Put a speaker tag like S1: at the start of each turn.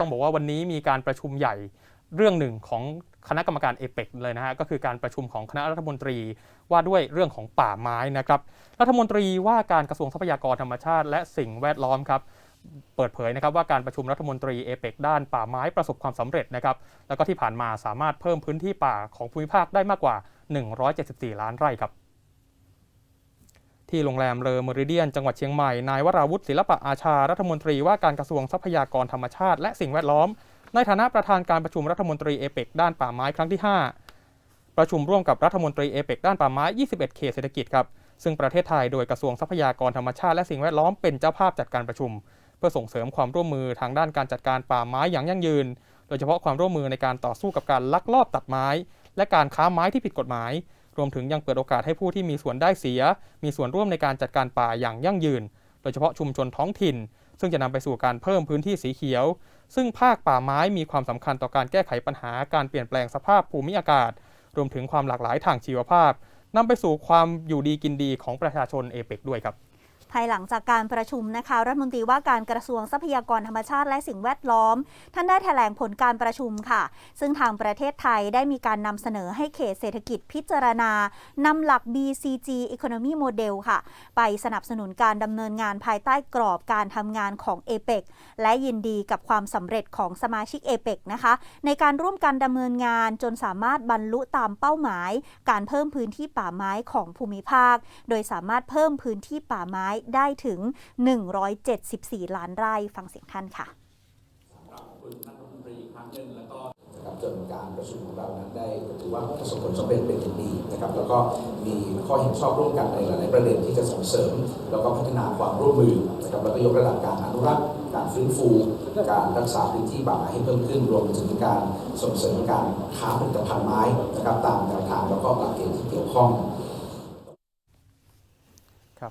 S1: ต้องบอกว่าวันนี้มีการประชุมใหญ่เรื่องหนึ่งของคณะกรรมการเอเปกเลยนะฮะก็คือการประชุมของคณะรัฐมนตรีว่าด้วยเรื่องของป่าไม้นะครับรัฐมนตรีว่าการกระทรวงทรัพยากรธรรมชาติ และสิ่งแวดล้อมครับเปิดเผยนะครับว่าการประชุมรัฐมนตรีเอเปกด้านป่าไม้ประสบความสำเร็จนะครับแล้วก็ที่ผ่านมาสามารถเพิ่มพื้นที่ป่าของภูมิภาคได้มากกว่า 174 ล้านไร่ครับ ที่โรงแรมเลอเมริเดียน จังหวัดเชียงใหม่ นายวราวุฒิศิลปะอาชา รัฐมนตรีว่าการกระทรวงทรัพยากรธรรมชาติ และสิ่งแวดล้อม ในฐานะประธานการประชุมรัฐมนตรีเอเปกด้านป่าไม้ครั้งที่ 5 ประชุมร่วมกับรัฐมนตรีเอเปกด้านป่าไม้ 21 เขตเศรษฐกิจครับ ซึ่งประเทศไทยโดยกระทรวงทรัพยากรธรรมชาติและสิ่งแวดล้อมเป็นเจ้าภาพจัดการประชุม เพื่อส่งเสริมความร่วมมือทางด้านการจัดการป่าไม้อย่างยั่งยืน โดยเฉพาะความร่วมมือในการต่อสู้กับการลักลอบตัดไม้ และการค้าไม้ที่ผิดกฎหมาย รวมถึงยังเปิดโอกาสให้ผู้ที่มีส่วนได้เสีย มีส่วนร่วมในการจัดการป่าอย่างยั่งยืน โดยเฉพาะชุมชนท้องถิ่น ซึ่งจะนำไปสู่การเพิ่มพื้นที่สีเขียว ซึ่งภาคป่าไม้มีความสำคัญต่อการแก้ไขปัญหาการเปลี่ยนแปลงสภาพภูมิอากาศ รวมถึงความหลากหลายทางชีวภาพนำไปสู่ความอยู่ดีกินดีของประชาชนเอเปกด้วยครับ
S2: ภายหลังจากการประชุมนะคะรัฐมนตรีว่าการกระทรวงทรัพยากรธรรมชาติและสิ่งแวดล้อม ท่านได้แถลงผลการประชุมค่ะ ซึ่งทางประเทศไทยได้มีการนำเสนอให้เขตเศรษฐกิจพิจารณานำหลัก BCG Economy Model ค่ะ ไปสนับสนุนการดำเนินงานภายใต้กรอบการทำงานของ APEC และยินดีกับความสำเร็จของสมาชิก APEC นะคะ ในการร่วมกันดำเนินงานจนสามารถบรรลุตามเป้าหมาย การเพิ่มพื้นที่ป่าไม้ของภูมิภาค โดยสามารถเพิ่มพื้นที่ป่าไม้ได้ถึง 174 ล้านไร่ฟังเสียงท่านค่ะ
S3: ขอบคุณท่ารัฐมนตรีอีกครั้งหนึ่งแล้วก็นะครับจนการประชุมของเรานั้นได้ถือว่าประสบผลสำเร็จเป็นอย่างดีนะครับแล้วก็มีข้อเห็นชอบร่วมกันในหลาย ๆ ประเด็นที่จะส่งเสริม แล้วก็พัฒนาความร่วมมือนะครับแล้วก็ยกระดับการอนุรักษ์การฟื้นฟู การรักษาพื้นที่ป่าให้เพิ่มขึ้นรวมถึงการส่งเสริมการค้าผลิตภัณฑ์ไม้นะครับตามแนวทางแล้วก็หลักเกณฑ์ที่เกี่ยวข้อง